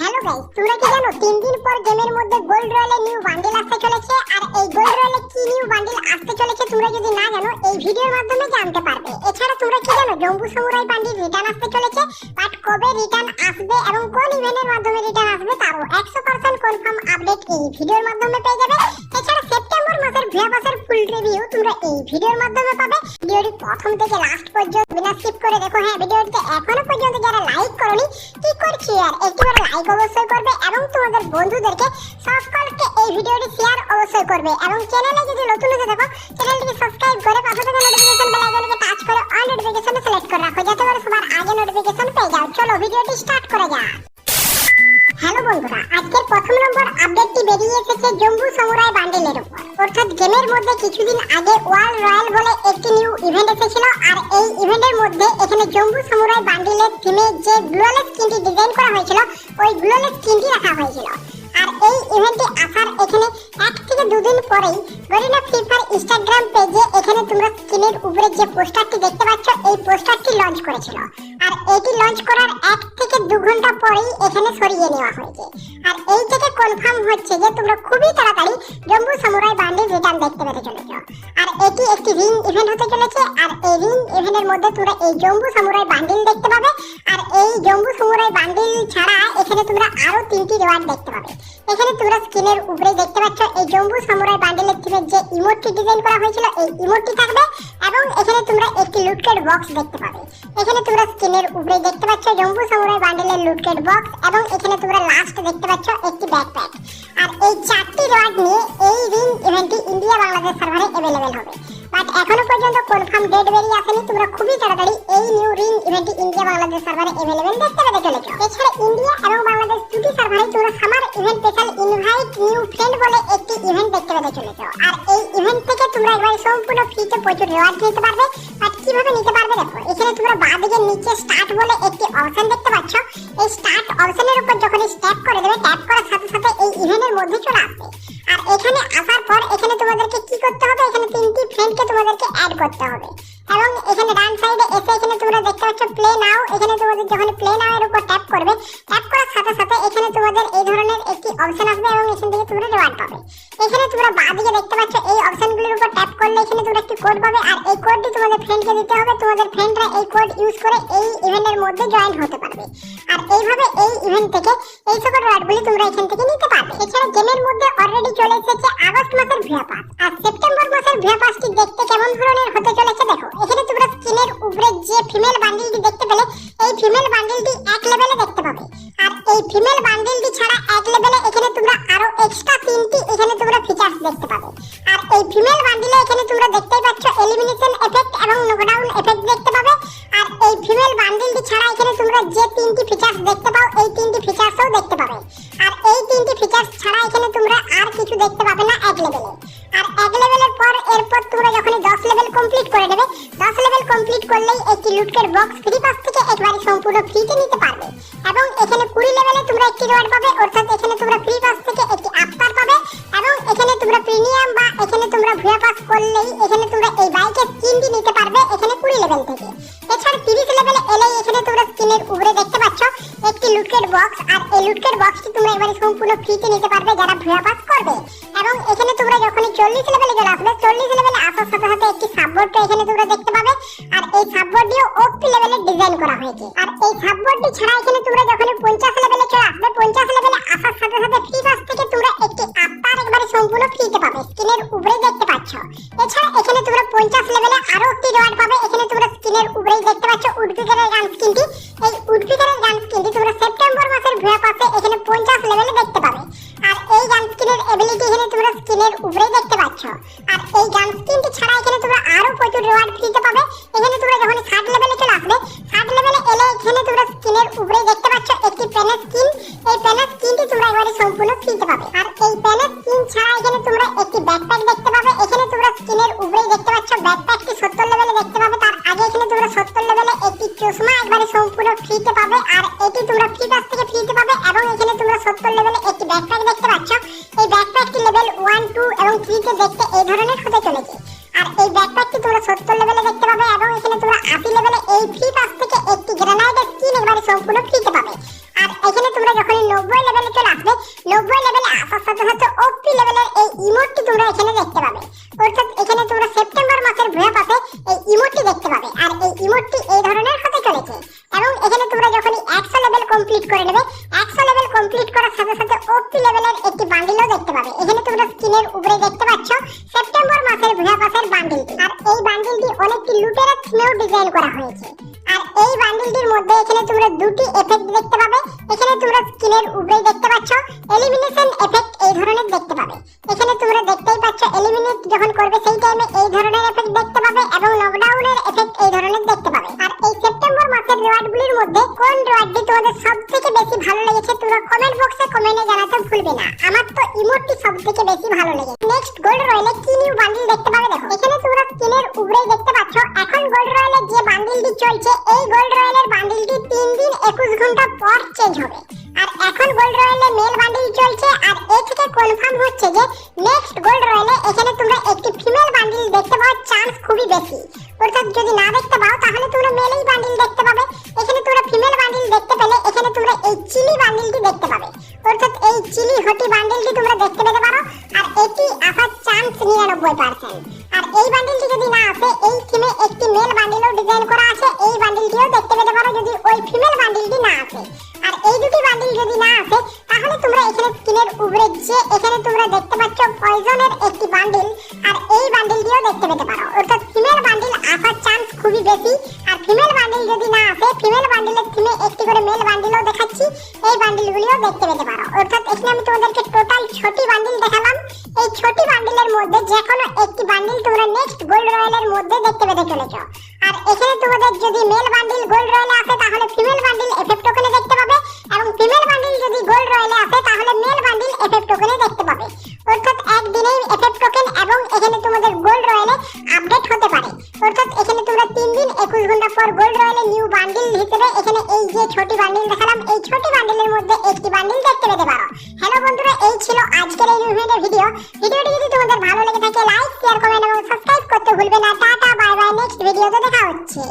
Hello guys তোমরা কি জানো তিন দিন পর গেমের মধ্যে গোল্ড রয়্যালে নিউ বান্ডেল আসতে চলেছে? আর এই গোল্ড রয়্যালে কি নিউ বান্ডেল আসতে চলেছে তোমরা যদি না জানো, এই ভিডিওর মাধ্যমে জানতে পারবে। এছাড়া তোমরা কি জানো জম্বু সামুরাই বান্ডিল রিটার্ন আসতে চলেছে বাট কবে রিটার্ন আসবে এবং কোন ইভেন্টের মাধ্যমে রিটার্ন আসবে তারও একশো পার্সেন্ট কনফার্ম আপডেট এই ভিডিওর মাধ্যমে পেয়ে যাবে। এছাড়া সেপ্টেম্বর মাসের ভিয়া পাসের ফুল রিভিউ তোমরা এই ভিডিওর মাধ্যমে পাবে। ভিডিওটি প্রথম থেকে লাস্ট পর্যন্ত বিনা স্কিপ করে দেখো। হ্যাঁ ভিডিওটিতে এখনও পর্যন্ত যারা বন্ধুদেরকে সকলকে এই ভিডিওটি শেয়ার অবশ্যই করবে এবং চ্যানেলে যদি নতুন হয়ে থাকো চ্যানেলটিকে সাবস্ক্রাইব করে পাশে থাকা নোটিফিকেশন বেল আইকনকে টাচ করে অল নোটিফিকেশন সিলেক্ট করে রাখো, যাতে করে সবার আগে নোটিফিকেশন পেয়ে যাও। চলো, ভিডিওটি স্টার্ট করা যাক। হ্যালো বন্ধুরা, আজকের প্রথম নম্বর আপডেটটি বেরিয়ে এসেছে জম্বু সামুরাই বান্ডেলের উপর। অর্থাৎ গেমের মধ্যে কিছুদিন আগে ওয়ার্ল্ড রয়্যাল বলে একটি নিউ ইভেন্ট এসেছিল, আর এই ইভেন্টের মধ্যে এখানে জম্বু সামুরাই বান্ডেলের থিমে যে গ্লোলেস স্কিনটি ডিজাইন করা হয়েছিল, ওই গ্লোলেস স্কিনটি রাখা হয়েছিল। এই ইভেন্টে আসার এখানে এক থেকে দুদিন পরেই গরিনা ফ্রি ইনস্টাগ্রাম পেজে এখানে তোমরা স্ক্রিনের উপরে যে পোস্টারটি দেখতে পাচ্ছ, এই পোস্টারটি লঞ্চ করেছিল। আর এটি লঞ্চ করার এক থেকে দু ঘণ্টা পরেই এখানে সরিয়ে নেওয়া হয়েছে। আর এই থেকে কনফার্ম হচ্ছে যে তোমরা খুবই তাড়াতাড়ি জম্বু সামুরাই বান্ডিল রিটার্ন দেখতে পেতে চলেছো। আর এটি একটি রিং ইভেন্ট হতে চলেছে, আর এই রিং ইভেন্টের মধ্যে তোমরা এই জম্বু সামুরাই বান্ডিল দেখতে পাবে। এই জম্বু সামুরাই বান্ডিল ছাড়া এখানে তোমরা আরও তিনটি রিওয়ার্ড দেখতে পাবে। এখানে তোমরা স্ক্রিনের উপরে দেখতে পাচ্ছ এই জম্বু সামুরাই বান্ডিলের থিমে যে ইমোটটি ডিজাইন করা হয়েছিল, এই ইমোটটি থাকবে এবং এখানে তোমরা একটি লুটকেট বক্স দেখতে পাবে। এখানে তোমরা স্ক্রিনের উপরে দেখতে পাচ্ছ জম্বু সামুরাই বান্ডিলের লুটকেট বক্স এবং এখানে তোমরা লাস্ট দেখতে পাচ্ছ একটি ব্যাকপ্যাক আর এই চারটি রড নিয়ে এই রিং ইভেন্টটি ইন্ডিয়া বাংলাদেশ সার্ভারে অ্যাভেলেবেল হবে। বাট এখনও পর্যন্ত কনফার্ম ডেট বেরিয়ে আসেনি, তোমরা খুবই তাড়াতাড়ি এই নিউ রিং ইভেন্টটি ইন্ডিয়া বাংলাদেশ সার্ভারে অ্যাভেলেবেল দেখতে পেতে চলেছ এছাড়া ইন্ডিয়া এবং বাংলাদেশ দুটি সার্ভারে তোমরা summer event special invite new friend বলে একটি ইভেন্ট দেখতে পেতে চলেছো আর এই ইভেন্ট থেকে তোমরা একবার সম্পূর্ণ ফ্রিতে প্রচুর রিওয়ার্ড নিতে পারবে। আর কীভাবে নিতে পারবে দেখো, এখানে তোমরা বাঁদিকে নিচে স্টার্ট বলে একটি অপশন দেখতে পাচ্ছ। এই স্টার্ট অপশনের উপর যখন ট্যাপ করে দেবে ট্যাপ করার সাথে সাথে এই ইভেন্টের মধ্যে চলে আসবে। আর এখানে আসার পর এখানে তোমাদেরকে কি করতে হবে? এখানে তিনটি ফ্রেন্ডকে তোমাদেরকে অ্যাড করতে হবে। এবং এখানে ডান সাইডে এসে এখানে তোমরা দেখতে পাচ্ছ প্লে নাও এখানে তোমাদের যখন প্লে নাও এর উপর ট্যাপ করবে ট্যাপ করার সাথে সাথে এখানে তোমাদের এই ধরনের একটি অপশন আসবে এবং এখান থেকে তোমরা রিওয়ার্ড পাবে। এখানে তোমরা বাঁদিকে দেখতে পাচ্ছ এই অপশনগুলোর উপর ট্যাপ করলে এখানে তোমরা একটি কোড পাবে আর এই কোডটি তোমাদের ফ্রেন্ডকে দিতে হবে, তোমাদের ফ্রেন্ডরা এই কোড ইউজ করে এই ইভেন্টের মধ্যে জয়েন হতে পারবে। আর এইভাবে এই ইভেন্ট থেকে এই সকল রিওয়ার্ডগুলি তোমরা এখান থেকে নিতে পারবে। এছাড়া গেমের মধ্যে অলরেডি চলে এসেছে আগস্ট মাসের ভিয়া পাস আর সেপ্টেম্বর দেখতে পাবে। আর এই তিনটি ফিচার্স ছাড়া এখানে তোমরা আর কিছু দেখতে পাবে না এক লেভেলে আর এক লেভেলের পর এরপর তোমরা যখন দশ লেভেল কমপ্লিট করে দেবে, দশ লেভেল কমপ্লিট করলেই একটি লুটকের বক্স ফ্রি পাস থেকে একবারে সম্পূর্ণ ফ্রিতে নিতে পারবে। এবং এখানে কুড়ি লেভেলে তোমরা একটি রিওয়ার্ড পাবে, অর্থাৎ এখানে তোমরা ফ্রি পাস থেকে একটি আফতার পাবে। এবং এখানে তোমরা প্রিমিয়াম বা এখানে তোমরা ভুয়া পাস করলেই এখানে তোমরা এই বাইকের স্কিনটি লুটকেট বক্স আর এই লুটকেট বক্সটি তোমরা এবারে সম্পূর্ণ ফ্রিতে নিতে পারবে যারা ভুয়া পাস করবে। এবং এখানে তোমরা যখন চল্লিশ লেভেলে চলে আসবে চল্লিশ লেভেলে আসার সাথে সাথে একটি সাববোর্ড এখানে তোমরা দেখতে পাবে। আর এই সাববোর্ডটিও ওপি লেভেলে ডিজাইন করা হয়েছে। আর এই সাববোর্ডটি ছাড়া এখানে তোমরা যখন পঞ্চাশ লেভেলে চলে আসবে, পঞ্চাশ লেভেলে আসার সাথে সাথে ফ্রি পাস থেকে তোমরা একটি আত্মার একবারে সম্পূর্ণ ফ্রিতে পাবে। স্ক্রিনের উপরে দেখতে পাচ্ছ। এছাড়া এখানে তোমরা পঞ্চাশ লেভেলে আরও একটি রিওয়ার্ড পাবে। এখানে তোমরা স্ক্রিনের উপরেই দেখতে পাচ্ছ। উডপিকারের গান স্কিনটি সম্পূর্ণ ফ্রিতে পাবে, আর এটি তোমরা ফ্রি পাস থেকে ফ্রিতে পাবে, এবং এখানে তোমরা সত্তর লেভেলে একটি ব্যাকপ্যাক দেখতে পাচ্ছ। এই ব্যাকপ্যাকটি লেভেল ওয়ান টু এবং থ্রিতে দেখতে এই ধরনের হতে চলেছে। আর এই ব্যাকপ্যাকটি তোমরা সত্তর লেভেলে দেখতে পাবে, এবং এখানে তোমরা আশি লেভেলে এই ফ্রি পাস থেকে একটি গ্রেনাইডের স্কিন একবারে সম্পূর্ণ ফ্রিতে পাবে। আর এখানে তোমরা যখন নব্বই লেভেলে চলে আসবে, নব্বই লেভেলে আসার সাথে সাথে ওপি লেভেলের এই ইমোটটি তোমরা এখানে দেখতে পাবে। অর্থাৎ এখানে থিমেও ডিজাইন করা হয়েছে। আর এই বান্ডিলটির মধ্যে এখানে তোমরা দুটি এফেক্ট দেখতে পাবে। এখানে তোমরা স্ক্রিনের উপরে দেখতে পাচ্ছ এলিমিনেশন এফেক্ট এই ধরনের দেখতে পাবে। এখানে তোমরা দেখতেই পাচ্ছ এলিমিনেট যখন করবে সেই টাইমে এই ধরনের এফেক্ট দেখতে পাবে এবং লকডাউনের এফেক্ট এই ধরনের দেখতে পাবে। রিওয়ার্ডগুলির মধ্যে কোন রিওয়ার্ডটি তোমাদের সবথেকে বেশি ভালো লেগেছে তোমরা কমেন্ট বক্সে কমেন্টে জানাতে ভুলবে না। আমার তো ইমোটটি সবথেকে বেশি ভালো লেগেছে। নেক্সট গোল্ড রয়েলে কি নিউ বান্ডিল দেখতে পাবে দেখো। এখানে তোমরা স্ক্রিনের উপরেই দেখতে পাচ্ছ, এখন গোল্ড রয়েলে যে বান্ডিলটি চলছে, এই গোল্ড রয়েলের বান্ডিলটি তিন দিন একুশ ঘণ্টা পর চেঞ্জ হবে। আর এখন গোল্ড রয়েলে মেল বান্ডিল চলছে, আর চিলি হটি বান্ডেলটি তোমরা দেখতে পেতে পারো, আর এটি আসার চান্স নিরানব্বই পার্সেন্ট আর এই বান্ডেলটি যদি না আসে, এই থিমে একটি মেল বান্ডেলও ডিজাইন করা আছে, এই বান্ডেলটিও দেখতে পেতে পারো যদি ওই ফিমেল বান্ডেলটি না আসে। আর এই দুটি বান্ডিল যদি না আসে, তাহলে তোমরা এখানে স্ক্রিনের উপরে যে, এখানে তোমরা দেখতে পাচ্ছ পয়জনের একটি বান্ডিল। দেখাচ্ছি এই বান্ডিলগুলিও দেখতে পেতে পারো। অর্থাৎ এখানে আমি তোমাদেরকে টোটাল ছটি বান্ডিল দেখালাম। এই ছটি বান্ডিলের মধ্যে যে কোনো একটি বান্ডিল তোমরা নেক্সট গোল্ড রয়্যালের মধ্যে দেখতে পেতে চলেছ। আর এখানে তোমাদের যদি মেল বান্ডিল গোল্ড রয়্যালে আসে, তাহলে ফিমেল বান্ডিল এফেক্ট হিসেবে এখানে এই যে ছোটি বান্ডিল দেখালাম, এই ছোটি বান্ডিলের মধ্যে একটি বান্ডিল দেখতে পেতে পারো। হ্যালো বন্ধুরা, এই ছিল আজকের এই নিউজের ভিডিও ভিডিওটি যদি তোমাদের ভালো লেগে থাকে লাইক শেয়ার কমেন্ট এবং সাবস্ক্রাইব করতে ভুলবে না। টাটা বাই বাই নেক্সট ভিডিওতে দেখা হচ্ছে।